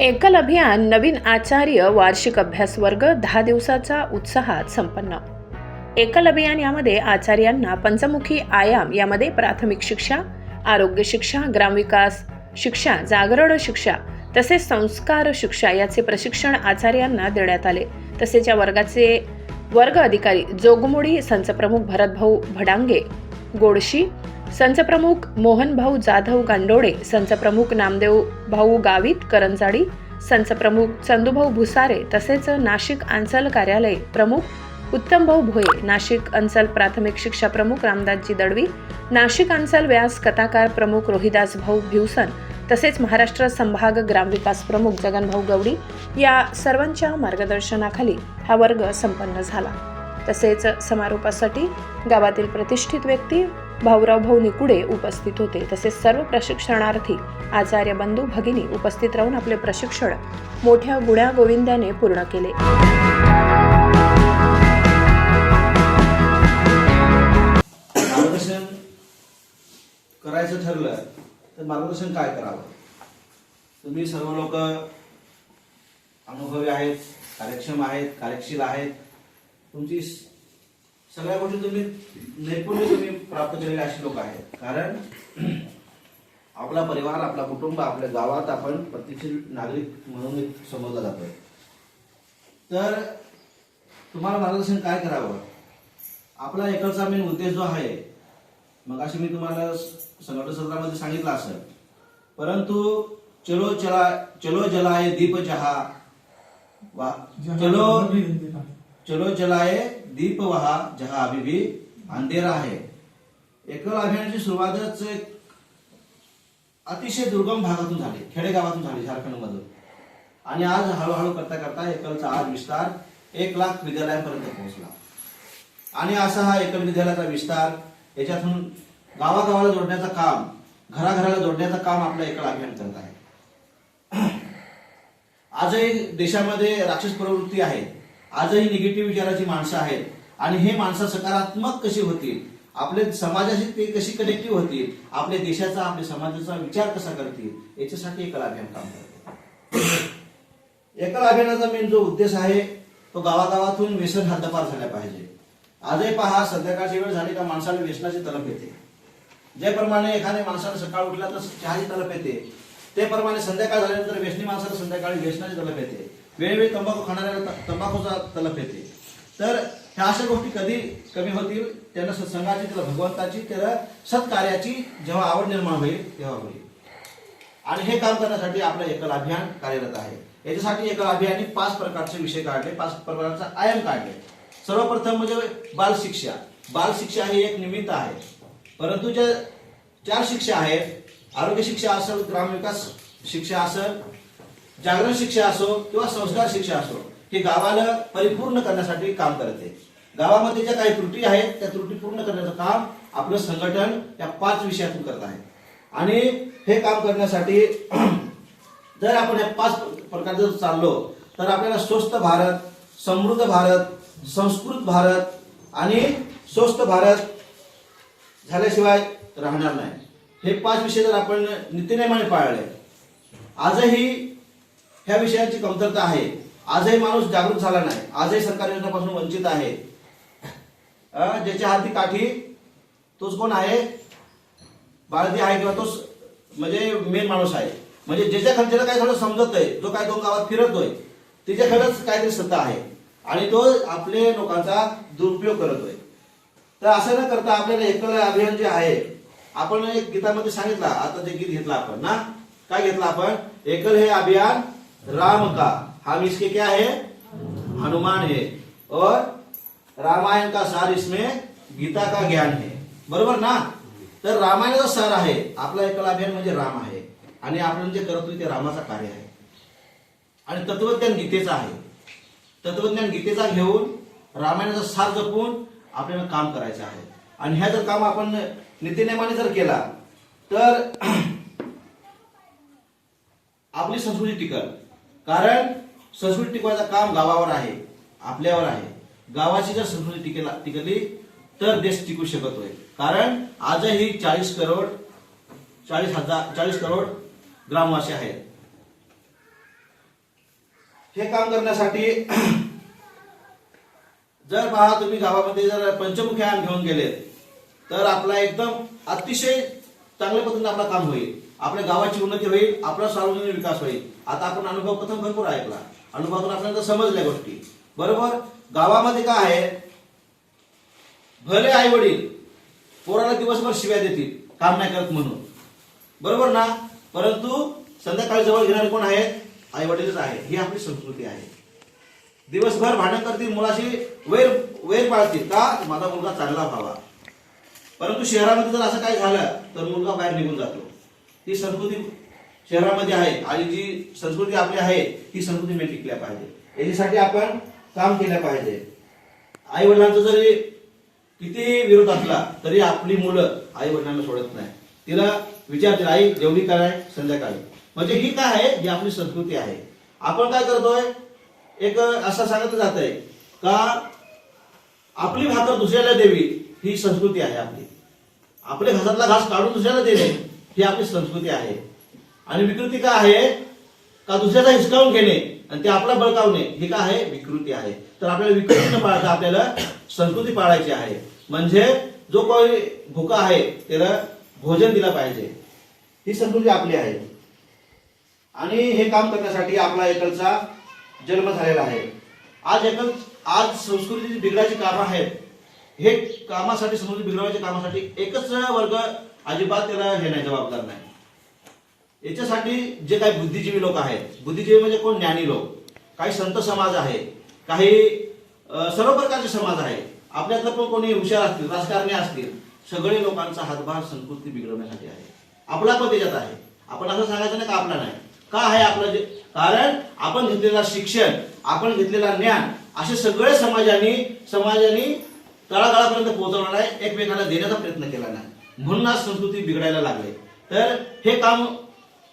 एकल अभियान नवीन आचार्य वार्षिक अभ्यास वर्ग दहा दिवसाचा उत्साहात संपन्न. एकल अभियान यामध्ये आचार्यांना पंचमुखी आयाम यामध्ये प्राथमिक शिक्षा आरोग्य शिक्षा ग्रामविकास शिक्षा जागरण शिक्षा तसेच संस्कार शिक्षा याचे प्रशिक्षण आचार्यांना देण्यात आले. तसेच या वर्गाचे वर्ग अधिकारी जोगमोडी संचप्रमुख भरतभाऊ भडांगे गोडशी संचप्रमुख मोहनभाऊ जाधव गांडोळे संचप्रमुख नामदेव भाऊ गावित करंजाडी संचप्रमुख चंदूभाऊ भुसारे तसेच नाशिक अंचल कार्यालय प्रमुख उत्तमभाऊ भोये नाशिक अंचल प्राथमिक शिक्षा प्रमुख रामदासजी दडवी नाशिक अंचल व्यास कथाकार प्रमुख रोहिदास भाऊ भिवसन तसेच महाराष्ट्र संभाग ग्रामविकास प्रमुख जगनभाऊ गवडी या सर्वांच्या मार्गदर्शनाखाली हा वर्ग संपन्न झाला. तसेच समारोपासाठी गावातील प्रतिष्ठित व्यक्ती भाऊराव भाऊ निकुडे उपस्थित होते. तसेच सर्व प्रशिक्षणार्थी आचार्य बंधू भगिनी उपस्थित राहून आपले प्रशिक्षण मोठ्या गुण्या गोविंदाने पूर्ण केले. मार्गदर्शन करायचं ठरलं तर मार्गदर्शन काय करावं? तुम्ही सर्व लोक अनुभवी आहेत कार्यक्षम आहेत कार्यशील आहेत. तुमची सगळ्या गोष्टी तुम्ही नैपुण्य तुम्ही प्राप्त केलेले अशी लोक आहेत. कारण आपला परिवार आपला कुटुंब आपल्या गावात आपण प्रत्यक्ष नागरिक म्हणून समजला जातोय तर तुम्हाला मार्गदर्शन काय करावं? आपला एकलचा मेन उद्देश जो आहे मग अशी मी तुम्हाला संघटन सत्रामध्ये सांगितलं असेल. परंतु चलो चला चलो जलाए दीप जहा वा चलो चलो जलाये दीप वहा जहा अभी भी अंधेरा आहे एकल अभियानाची सुरुवातच अतिशय दुर्गम भागातून झाली खेडेगावातून झाली झारखंड मधून आणि आज हळूहळू करता करता एकलचा आज विस्तार एक लाख विद्यालयांपर्यंत पोहोचला. आणि असा हा एकल विद्यालयाचा विस्तार याच्यातून गावागावाला जोडण्याचं काम घराघराला जोडण्याचं काम आपलं एकल अभियान करत आहे. आजही देशामध्ये राक्षस प्रवृत्ती आहे. आजही निगेटिव्ह विचाराची माणसं आहेत. आणि हे माणसं सकारात्मक कशी होतील? आपल्या समाजाशी ते कशी कनेक्टिव्ह होतील? आपल्या देशाचा आपल्या समाजाचा विचार कसा करतील? याच्यासाठी एकल अभियान काम करते. एकल अभियानाचा मेन जो उद्देश आहे तो गावागावातून व्यसन हद्दपार झाला पाहिजे. आजही पहा संध्याकाळची वेळ झाली का माणसाला व्यसनाची तलप येते. ज्याप्रमाणे एखाद्या माणसाला सकाळ उठला तर चहाची तलप येते. त्याप्रमाणे संध्याकाळ झाल्यानंतर व्यसनी माणसाला संध्याकाळी व्यसनाची तलप येते. वेळोवेळी तंबाखू खाणाऱ्याला तंबाखूचा तलप येते. तर ह्या अशा गोष्टी कधी कमी होतील त्यांना सत्संगाची त्याला भगवंताची त्याला सत्कार्याची जेव्हा आवड निर्माण होईल तेव्हा होईल. आणि हे काम करण्यासाठी आपलं एकल अभियान कार्यरत आहे. याच्यासाठी एकल अभियानाने पाच प्रकारचे विषय काढले पाच प्रकारचा आयाम काढले. सर्वप्रथम म्हणजे बाल शिक्षा. बाल शिक्षा ही एक निमित्त आहे. परंतु ज्या चार शिक्षा आहेत आरोग्य शिक्षा असेल ग्रामविकास शिक्षा असेल जागरण शिक्षा असो किंवा संस्कार शिक्षा असो हे गावाला परिपूर्ण करण्यासाठी काम करते गावामध्ये ज्या काही त्रुटी आहेत त्या त्रुटी पूर्ण करण्याचं काम आपलं संघटन या पाच विषयातून करत आहे. आणि हे काम करण्यासाठी जर आपण या पाच प्रकारचं जर चाललो तर आपल्याला स्वस्त भारत समृद्ध भारत संस्कृत भारत आणि स्वस्त भारत झाल्याशिवाय राहणार नाही. हे पाच विषय जर आपण नित्यनेमाने पाळले आजही ह्या विषयाची कमतरता आहे. आजही माणूस जागृत झाला नाही. आजही सरकारी योजनापासून वंचित आहे. ज्याच्या हाती काठी तोच कोण आहे? बाळदी आहे किंवा तोच म्हणजे मेन माणूस आहे. म्हणजे ज्याच्या खर्चाला काय थोडं समजत आहे जो काय दोन गावात फिरतोय त्याच्याकडेच काहीतरी सत्ता आहे. आणि तो आपले लोकांचा दुरुपयोग करतोय. तर असं न करता आपल्याला एकल अभियान जे आहे आपण एक गीतामध्ये सांगितलं आता जे गीत घेतलं आपण ना? काय घेतलं आपण? एकल हे अभियान राम का? हम इसके क्या है? हनुमान है। और रामायण का सार इसमें गीता का ज्ञान है। बरोबर ना? तर रामायणाचा सार आहे आपला एकल अभियान म्हणजे राम आहे. आणि आपण जे म्हणजे करतोय ते रामाचा कार्य आहे. आणि तत्वज्ञान गीतेचं आहे. तत्वज्ञान गीतेचा घेऊन रामायणाचा सार जपून आपल्याला काम करायचं आहे. आणि ह्या जर काम आपण नित्यनेमाने जर केला तर आपली संस्कृती टिकल. कारण संस्कृती टिकवायचं काम गावावर आहे आपल्यावर आहे. गावाची जर संस्कृती टिकेला टिकली तर देश टिकू शकतोय कारण आजही चाळीस करोड चाळीस हजार चाळीस करोड ग्रामवासी आहेत. हे काम करण्यासाठी जर पहा तुम्ही गावामध्ये जर पंचमुखी आम घेऊन गेलेत तर आपला एकदम अतिशय चांगल्या पद्धतीने आपलं काम होईल. आपल्या गावाची उन्नती होईल आपला सार्वजनिक विकास होईल. आता आपण अनुभव प्रथम भरपूर ऐकला. अनुभवातून आपल्याला समजल्या गोष्टी. बरोबर? गावामध्ये काय आहे? भले आई वडील पोराला दिवसभर शिव्या देतील काम नाही करत म्हणून. बरोबर ना? परंतु संध्याकाळी जवळ घेणारे कोण आहेत? आई वडीलच आहेत. ही आपली संस्कृती आहे. दिवसभर भांडण करतील मुलाशी वैर वैर पाळतील. का? माझा मुलगा चांगला व्हावा. परंतु शहरामध्ये जर असं काय झालं तर मुलगा बाहेर निघून जातो. ही संस्कृती शहरामध्ये आहे. आणि जी संस्कृती आपली आहे ती संस्कृती मी टिकल्या पाहिजे. याच्यासाठी आपण काम केलं पाहिजे. आई वडिलांचं जरी किती विरोध असला तरी आपली मुलं आई वडिलांना सोडत नाही. तिला विचारते आई जेवढी काय संध्याकाळी. म्हणजे ही काय आहे? जी आपली संस्कृती आहे. आपण काय करतोय? एक असं सांगितलं जात आहे का आपली भाकर दुसऱ्याला देवी ही संस्कृती आहे आपली. आपल्या घरातला घास काढून दुसऱ्याला देणे ही आपली संस्कृती आहे. आणि विकृती काय आहे? का दुसऱ्याचा हिसकावून घेणे आणि ते आपला बळकावणे ही काय आहे? विकृती आहे. तर आपल्याला विकृती न पाळता आपल्याला संस्कृती पाळायची आहे. म्हणजे जो कोणी भुका आहे त्याला भोजन दिलं पाहिजे. ही संस्कृती आपली आहे. आणि हे काम करण्यासाठी आपला एकलचा जन्म झालेला आहे. आज एकल आज संस्कृती बिघडायची कामं आहेत. हे कामासाठी संस्कृती बिघडवायच्या कामासाठी एकच वर्ग अजिबात त्याला हे नाही जबाबदार नाही. याच्यासाठी जे काही बुद्धिजीवी लोक आहेत बुद्धिजीवी म्हणजे कोण? ज्ञानी लोक. काही संत समाज आहे काही सर्व प्रकारचे समाज आहे. आपल्यातलं पण कोणी हुशार असतील राजकारणी असतील सगळे लोकांचा हातभार संस्कृती बिघडवण्यासाठी आहे. आपला पण त्याच्यात आहे. आपण असं सांगायचं नाही का आपला नाही. का आहे आपलं जे? कारण आपण घेतलेला शिक्षण आपण घेतलेला ज्ञान असे सगळे समाजाने समाजाने तळागाळापर्यंत पोहोचवणार आहे एकमेकांना देण्याचा प्रयत्न केला नाही. म्हणून आज संस्कृती बिघडायला लागले. तर हे काम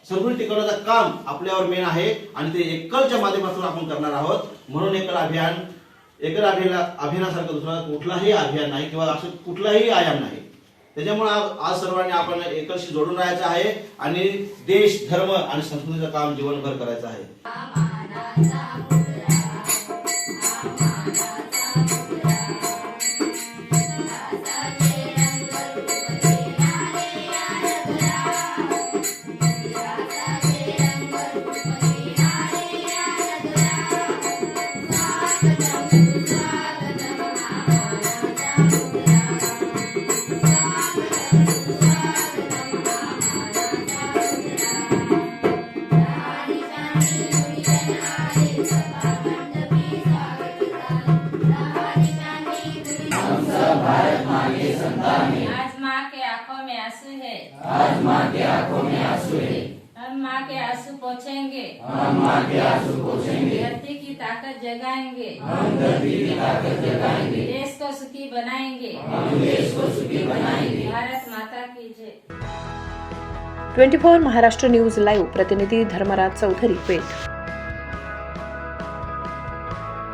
संस्कृती टिकवण्याचं काम आपल्यावर मेन आहे आणि ते एकलच्या माध्यमातून आपण करणार आहोत. म्हणून एकल अभियान एकल अभियाना अभियानासारखं दुसरा कुठलाही अभियान नाही किंवा असं कुठलाही आयाम नाही. त्याच्यामुळे आज आज सर्वांनी आपण एकलशी जोडून राहायचं आहे आणि देश धर्म आणि संस्कृतीचं काम जीवनभर करायचं आहे. आज माँ के आंखों में आंसू है हम माँ के आंसू पोछेंगे हम माँ के आंसू पोछेंगे धरती की ताकत जगाएंगे. हम धरती की ताकत जगाएंगे. देश को सुखी बनाएंगे. हम देश को सुखी बनाएंगे. भारत माता की जय. Twenty four Maharashtra news live प्रतिनिधी धर्मराज चौधरी पेठ.